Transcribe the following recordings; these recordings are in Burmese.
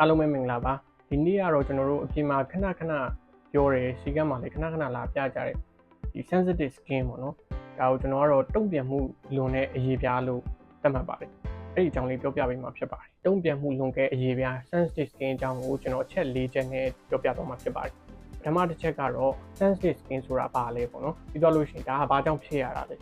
အားလုံးပဲမင်္ဂလာပါဒီနေ့ကတော့ကျွန်တော်တို့အပြင်မှာခဏခဏပြောတယ်စီကံမှာလည်းခဏခဏလာပြကြတယ်ဒီ sensitive skin ပေါ့နော်ဒါကိုကျွန်တော်ကတော့တုံ့ပြန်မှုလွန်တဲ့အရေးပြားလို့သတ်မှတ်ပါတယ်အဲ့ဒီအကြောင်းလေးပြောပြပေးမှာဖြစ်ပါတယ်တုံ့ပြန်မှုလွန်တဲ့အရေးပြား sensitive skin အကြောင်းကိုကျွန်တော်အချက်၄ချက်နဲ့ပြောပြတော့မှာဖြစ်ပါတယ်ပထမတစ်ချက်ကတော့ sensitive skin ဆိုတာဘာလဲပေါ့နော်ပြီးတော့လို့ရှိရင်ဒါကဘာကြောင့်ဖြစ်ရတာလဲ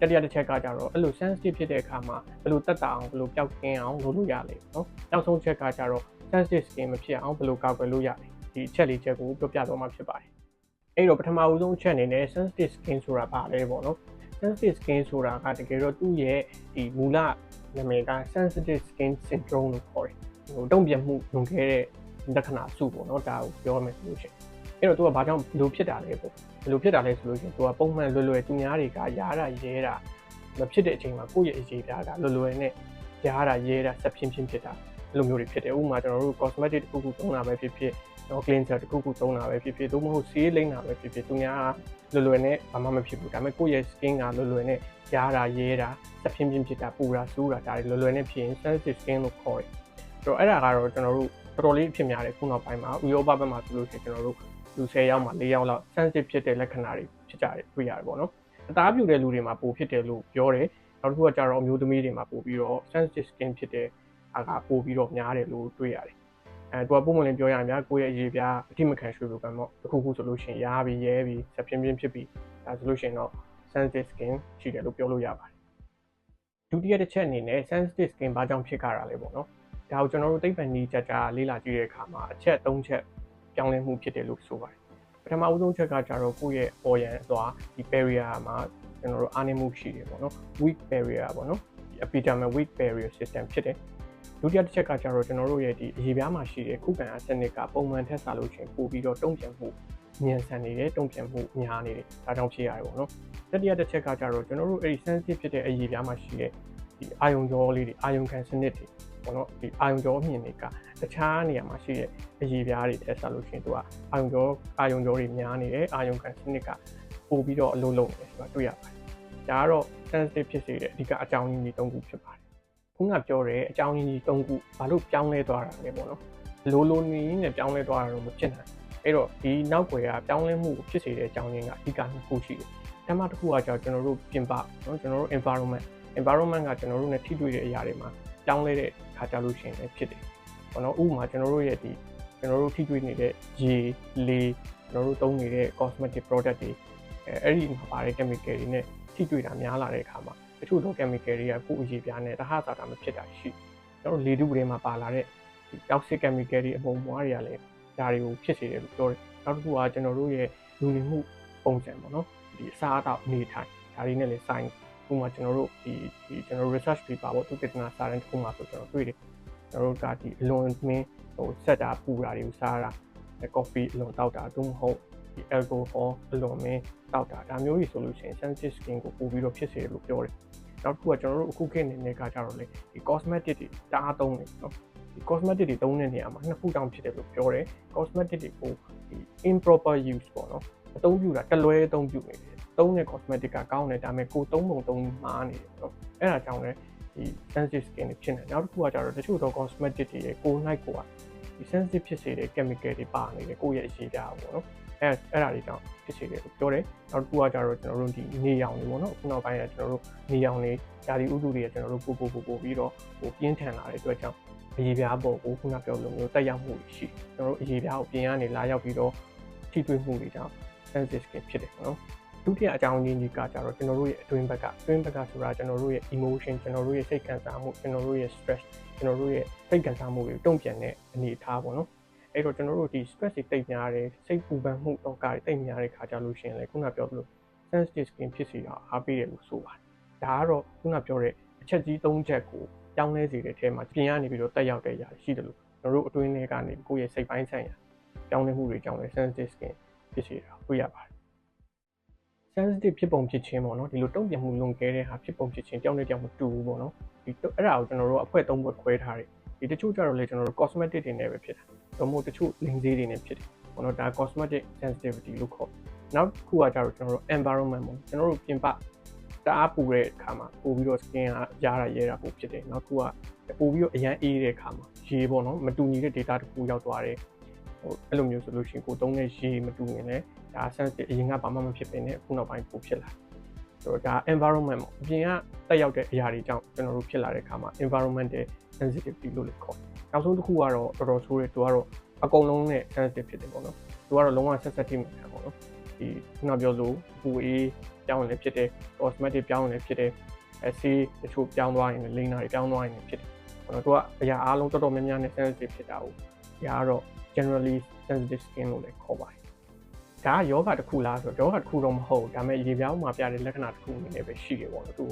တတိယတစ်ချက်ကကြတော့အဲ့လို sensitive ဖြစ်တဲ့အခါမှာဘယ်လိုတက်တာအောင်ဘယ်လိုပျောက်ကင်းအောင်လုပ်လို့ရလဲပေါ့နော်နောက်ဆုံးချက်ကကြတော့ sensitive skin မဖြစ်အောင်ဘယ်လိုကာကွယ်လို့ရလဲဒီအချက်လေးချက်ကိုပြောပြတော့မှာဖြစ်ပါတယ်အဲ့တော့ပထမဦးဆုံးအချက်အနေနဲ့ sensitive skin ဆိုတာဘာလဲပေါ့နော် sensitive skin ဆိုတာကတကယ်တော့သူ့ရဲ့ဒီမူလနာမည်က sensitive skin syndrome လို့ခေါ်တယ်ဟိုတုံ့ပြန်မှုလွန်ခဲ့တဲ့လက္ခဏာစုပေါ့နော်ဒါကိုပြောမယ်ဆိုလို့ရှိရင်အဲ့တော့သူကဘာကြောင့်ဘယ်လိုဖြစ်တာလဲပေါ့ဘယ်လိုဖြစ်တာလဲဆိုလို့ရှိရင်သူကပုံမှန်လွယ်လွယ်သူများတွေကရားတာရဲတာမဖြစ်တဲ့အချိန်မှာကိုယ့်ရဲ့အရေးပြားကလွယ်လွယ်နဲ့ရားတာရဲတာဆက်ဖြင်းဖြင်းဖြစ်တာ အဲ့လိုမျိုးတွေဖြစ်တယ်ဥပမာကျွန်တော်တို့ cosmetic တစ်ခုခုသုံးတာပဲဖြစ်ဖြစ်တော့ cleanser တစ်ခုခုသုံးတာပဲဖြစ်ဖြစ်သို့မဟုတ်ဆေးလိမ့်တာပဲဖြစ်ဖြစ်သူများကလွယ်လွယ်နဲ့ဘာမှမဖြစ်ဘူးဒါပေမဲ့ကိုယ့်ရဲ့ skin ကလွယ်လွယ်နဲ့ရားတာရဲတာဆက်ဖြင်းဖြင်းဖြစ်တာပူတာဆူးတာဒါတွေလွယ်လွယ်နဲ့ဖြစ်ရင် sensitive skin လို့ခေါ်တယ်ဆိုတော့အဲ့ဒါကတော့ကျွန်တော်တို့တော်တော်လေးအဖြစ်များတယ်ခုနောက်ပိုင်းမှာဥရောပဘက်မှာဆိုလို့ရှိရင်ကျွန်တော်တို့လူ10ယောက်မှာ4ယောက်လောက် sensitive ဖြစ်တဲ့လက္ခဏာတွေဖြစ်ကြတယ်တွေ့ရတယ်ပေါ့နော်အသားပြုတဲ့လူတွေမှာပိုဖြစ်တယ်လို့ပြောတယ်နောက်တစ်ခုကကြတော့အမျိုးသမီးတွေမှာပို့ပြီးတော့ sensitive skin ဖြစ်တဲ့ အားကပို့ပြီးတော့များတယ်လို့တွေ့ရတယ်အဲသူကပုံမှန်လင်းပြောရရင်ဗျာကိုယ့်ရဲ့အရေးပြားအထိမခံရွှေလိုကံပေါ့တစ်ခုခုဆိုလို့ရှိရင်ရားပြီးရဲပြီးဆက်ပြင်းပြင်းဖြစ်ပြီးဒါဆိုလို့ရှိရင်တော့ sensitive skin ရှိတယ်လို့ပြောလို့ရပါတယ်ဒုတိယတစ်ချက်အနေနဲ့ sensitive skin ဘာကြောင့်ဖြစ်ကြတာလဲပေါ့နော်ဒါကိုကျွန်တော်တို့သိပ္ပံနည်းကြကြလေ့လာကြည့်တဲ့အခါမှာအချက်၃ချက်ပြောင်းလဲမှုဖြစ်တယ်လို့ဆိုပါတယ်ပထမဦးဆုံးချက်ကကြတော့ကိုယ့်ရဲ့ပေါ်ရန်သွားဒီ barrier မှာကျွန်တော်တို့အားနည်းမှုရှိတယ်ပေါ့နော် weak barrier ပေါ့နော်ဒီ epidermal weak barrier system ဖြစ်တယ် ဒုတိယတစ်ချက်ကကြတော့ကျွန်တော်တို့ရဲ့ဒီအရေပြားမှာရှိတဲ့ခုခံအားစနစ်ကပုံမှန်ထက်စားလို့ချင်းပို့ပြီးတော့တုံ့ပြန်မှုမြန်ဆန်နေတယ်တုံ့ပြန်မှုများနေတယ်ဒါကြောင့်ဖြစ်ရတယ်ပေါ့နော်တတိယတစ်ချက်ကကြတော့ကျွန်တော်တို့အဲ့ဒီ sensitive ဖြစ်တဲ့အရေပြားမှာရှိတဲ့ဒီအာယုံကြောလေးတွေအာယုံခံစနစ်တွေပေါ့နော်ဒီအာယုံကြောမြင်တွေကတခြားနေရာမှာရှိတဲ့အရေပြားတွေထက်စားလို့ချင်းသူကအာယုံကြောအာယုံကြောတွေများနေတယ်အာယုံခံစနစ်ကပို့ပြီးတော့အလုံးလုံးနေဆိုတာတွေ့ရပါတယ်ဒါကတော့ sensitive ဖြစ်စေတဲ့အဓိကအကြောင်းရင်းကြီး၃ခုဖြစ်ပါတယ် ခုနပြောတဲ့အကြောင်းရင်းကြီး၃ခုဘာလို့ပြောင်းလဲသွားတာလဲပေါ့နော်လိုလိုနေရင်းနဲ့ပြောင်းလဲသွားတာတော့မဖြစ်နိုင်အဲ့တော့ဒီနောက်ွယ်ကပြောင်းလဲမှုကိုဖြစ်စေတဲ့အကြောင်းရင်းကအဓိကနှစ်ခုရှိတယ်။ဓမ္မတစ်ခုကကြောင့်ကျွန်တော်တို့ပြင်ပနော်ကျွန်တော်တို့ environment environment ကကျွန်တော်တို့ ਨੇ ထိတွေ့တဲ့အရာတွေမှာပြောင်းလဲတဲ့ခါကြလို့ရှိရင်လည်းဖြစ်တယ်။ဘောနော်ဥပမာကျွန်တော်တို့ရဲ့ဒီကျွန်တော်တို့ထိတွေ့နေတဲ့ရေလေကျွန်တော်တို့သုံးနေတဲ့ cosmetic product တွေအဲအဲ့ဒီမှာပါတဲ့ chemical တွေနဲ့ထိတွေ့တာများလာတဲ့အခါမှာ တချို့သော chemical တွေကကိုယ်အရေးပြားနဲ့တဟသာတာမဖြစ်တာရှိကျွန်တော်တို့လေတုတွေမှာပါလာတဲ့ဒီ toxic chemical တွေအပုံမွားတွေကလည်းဒါတွေကိုဖြစ်စေတယ်လို့ပြောတယ်နောက်တစ်ခုကကျွန်တော်တို့ရဲ့လူနေမှုပုံစံပေါ့နော်ဒီအစားအသောက်နေထိုင်ဒါတွေနဲ့လည်းဆိုင်ဥပမာကျွန်တော်တို့ဒီဒီကျွန်တော် research paper ပေါ့သူကတနာစာရင်းတစ်ခုမှဆိုကျွန်တော်တွေ့တယ်ကျွန်တော်တို့ကဒီအလွန်မင်းဟိုဆက်တာပူတာတွေကိုစားတာ coffee အလွန်တောက်တာသို့မဟုတ် ဒီ alcohol အလွန်မင်းတောက်တာဒါမျိုးကြီးဆိုလို့ရှိရင် sensitive skin ကိုပို့ပြီးတော့ဖြစ်စေတယ်လို့ပြောတယ်နောက်တစ်ခုကကျွန်တော်တို့အခုခေတ်နေနေကကြတော့လေဒီ cosmetic တွေတအားသုံးနေနော်ဒီ cosmetic တွေသုံးတဲ့နေရာမှာနှစ်ခုတောင်ဖြစ်တယ်လို့ပြောတယ် cosmetic တွေကိုဒီ improper use ပေါ့နော်အသုံးပြုတာတလွဲအသုံးပြုနေတယ်သုံးတဲ့ cosmetic ကကောင်းတယ်ဒါပေမဲ့ကိုသုံးပုံသုံးမှားနေတယ်နော်အဲ့ဒါကြောင့်လည်းဒီ sensitive skin တွေဖြစ်နေနောက်တစ်ခုကကြတော့တချို့သော cosmetic တွေရဲ့ကိုယ်၌ကိုကဒီ sensitive ဖြစ်စေတဲ့ chemical တွေပါနေတယ်ကိုယ့်ရဲ့အရေးပြားပေါ့နော် အဲအဲ့ဒါတွေကြောင့်ဖြစ်စေတယ်လို့ပြောတယ်နောက်တစ်ခုကကြတော့ကျွန်တော်တို့ဒီနေရောင်တွေပေါ့နော်ခုနောက်ပိုင်းကကျွန်တော်တို့နေရောင်တွေဓာတိဥတုတွေကကျွန်တော်တို့ပို့ပို့ပို့ပို့ပြီးတော့ဟိုပြင်းထန်လာတဲ့အတွက်ကြောင့်အရေးပြားပေါ်ကိုခုနပြောလိုမျိုးတက်ရောက်မှုရှိကျွန်တော်တို့အရေးပြားကိုပြင်ကနေလာရောက်ပြီးတော့ထိတွေ့မှုတွေကြောင့် sensitive skin ဖြစ်တယ်ပေါ့နော်ဒုတိယအကြောင်းရင်းကြီးကကြတော့ကျွန်တော်တို့ရဲ့အတွင်းဘက်ကအတွင်းဘက်ကဆိုတာကျွန်တော်တို့ရဲ့ emotion ကျွန်တော်တို့ရဲ့စိတ်ခံစားမှုကျွန်တော်တို့ရဲ့ stress ကျွန်တော်တို့ရဲ့စိတ်ခံစားမှုတွေတုံ့ပြန်တဲ့အနေအထားပေါ့နော် အဲ့တော့ကျွန်တော်တို့ဒီ stress တွေတိတ်များတယ်စိတ်ပူပန်မှုတော့ကတွေတိတ်များတဲ့ခါကြလို့ရှိရင်လည်းခုနပြောသလို sensitive skin ဖြစ်စီတာအားပေးတယ်လို့ဆိုပါတယ်ဒါကတော့ခုနပြောတဲ့အချက်ကြီး၃ချက်ကိုပြောင်းလဲစေတဲ့အထဲမှာပြင်ရနေပြီးတော့တက်ရောက်တဲ့အရာရှိတယ်လို့ကျွန်တော်တို့အတွင်းထဲကနေကိုယ့်ရဲ့စိတ်ပိုင်းဆိုင်ရာပြောင်းလဲမှုတွေကြောင့်လည်း sensitive skin ဖြစ်စီတာတွေ့ရပါတယ် sensitive ဖြစ်ပုံဖြစ်ခြင်းပေါ့နော်ဒီလိုတုံ့ပြန်မှုလွန်ကဲတဲ့ဟာဖြစ်ပုံဖြစ်ခြင်းတယောက်နဲ့တယောက်မတူဘူးပေါ့နော်ဒီအဲ့ဒါကိုကျွန်တော်တို့အဖွဲ့သုံးဖွဲ့ခွဲထားတယ် ဒီတချို့ကြတော့လေကျွန်တော်တို့ cosmetic တွေနဲ့ပဲဖြစ်တာတော့မဟုတ်တချို့ link သေးတွေနဲ့ဖြစ်တယ်ပေါ့နော်ဒါ cosmetic sensitivity လို့ခေါ်နောက်တစ်ခုကကြတော့ကျွန်တော်တို့ environment ပေါ့ကျွန်တော်တို့ပြင်ပတအားပူတဲ့အခါမှာပို့ပြီးတော့ skin ကရားတာရဲတာပို့ဖြစ်တယ်နောက်တစ်ခုကပို့ပြီးတော့အရန်အေးတဲ့အခါမှာရေပေါ့နော်မတူညီတဲ့ data တစ်ခုရောက်သွားတယ်ဟိုအဲ့လိုမျိုးဆိုလို့ရှိရင်ကိုသုံးတဲ့ရေမတူရင်လည်းဒါ sensitive အရင်ကဘာမှမဖြစ်ပင်နဲ့အခုနောက်ပိုင်းပိုဖြစ်လာဆိုတော့ဒါ environment ပေါ့အပြင်ကတက်ရောက်တဲ့အရာတွေကြောင့်ကျွန်တော်တို့ဖြစ်လာတဲ့အခါမှာ environment တဲ့ sensitivity လို့လည်းခေါ်တယ်နောက်ဆုံးတစ်ခုကတော့တော်တော်ဆိုးတယ်သူကတော့အကုန်လုံးနဲ့ sensitive ဖြစ်တယ်ပေါ့နော်သူကတော့လုံးဝ sensitive မှန်ပေါ့နော်ဒီခုနပြောလို့ပူအေးပြောင်းရင်လည်းဖြစ်တယ် cosmetic ပြောင်းရင်လည်းဖြစ်တယ်အဲဆေးတချို့ပြောင်းသွားရင်လည်းလိမ့်တာတွေပြောင်းသွားရင်လည်းဖြစ်တယ်။ကျွန်တော်တို့ကအရာအားလုံးတော်တော်များများနဲ့ sensitive ဖြစ်တာကို။ဒါကတော့ generally sensitive skin လို့လည်းခေါ်ပါတယ်။ဒါကယောဂတစ်ခုလားဆိုတော့ယောဂတစ်ခုတော့မဟုတ်ဘူး။ဒါပေမဲ့ရေပြောင်းမှာပြတဲ့လက္ခဏာတစ်ခုအနေနဲ့ပဲရှိတယ်ပေါ့နော်။သူ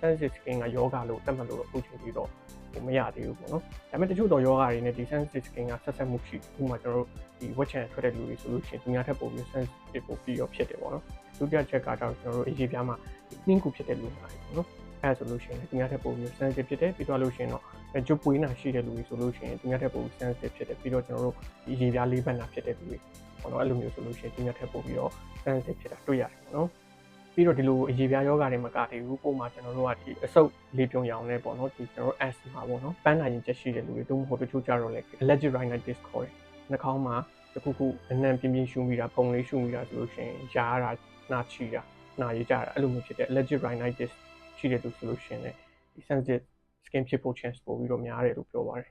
sensitive skin ကယောဂလို့သတ်မှတ်လို့အခုချိန်ပြီးတော့ဟို မရသေးဘူးပေါ့နော်။ဒါပေမဲ့တချို့တော့ယောဂတွေနဲ့ဒီ sensitive skin ကဆက်ဆက်မှုရှိဥပမာကျွန်တော်တို့ဒီ wet channel ထွက်တဲ့လူတွေဆိုလို့ရှိရင်သူများထက်ပိုပြီး sensitive ပိုပြီးတော့ဖြစ်တယ်ပေါ့နော်။ဒုတိယချက်ကတော့ကျွန်တော်တို့အရေးပြားမှာနှင်းကူဖြစ်တဲ့လူတွေပေါ့နော်။အဲဆိုလို့ရှိရင်သူများထက်ပိုပြီး sensitive ဖြစ်တယ်ပြီးတော့လို့ရှိရင်တော့ကျုပ်ပွေးနာရှိတဲ့လူတွေဆိုလို့ရှိရင်သူများထက်ပိုပြီး sensitive ဖြစ်တယ်ပြီးတော့ကျွန်တော်တို့ဒီရေပြားလေးဘက်နာဖြစ်တဲ့လူတွေပေါ့နော်အဲ့လိုမျိုးဆိုလို့ရှိရင်သူများထက်ပိုပြီးတော့ sensitive ဖြစ်တာတွေ့ရတယ်ပေါ့နော် ပြီးတော့ဒီလိုအရေပြားယောဂတွေမကတည်းဘူးပုံမှာကျွန်တော်တို့ကဒီအဆုပ်လေးပြုံရောင်နဲ့ပေါ့နော်ဒီကျွန်တော်တို့ asthma ပေါ့နော်ပန်းနိုင်ရင်ချက်ရှိတဲ့လူတွေတို့မဟုတ်တချို့ကြတော့လေ allergic rhinitis ခေါ်တယ်နှာခေါင်းမှာတခုခုအနှံပြင်းပြင်းရှူမိတာပုံလေးရှူမိတာဆိုလို့ရှိရင်ယားတာနာချီတာနာရကြတာအဲ့လိုမျိုးဖြစ်တဲ့ allergic rhinitis ရှိတဲ့သူဆိုလို့ရှိရင်လည်းဒီ sensitive skin ဖြစ်ဖို့ chance ပိုပြီးတော့များတယ်လို့ပြောပါတယ်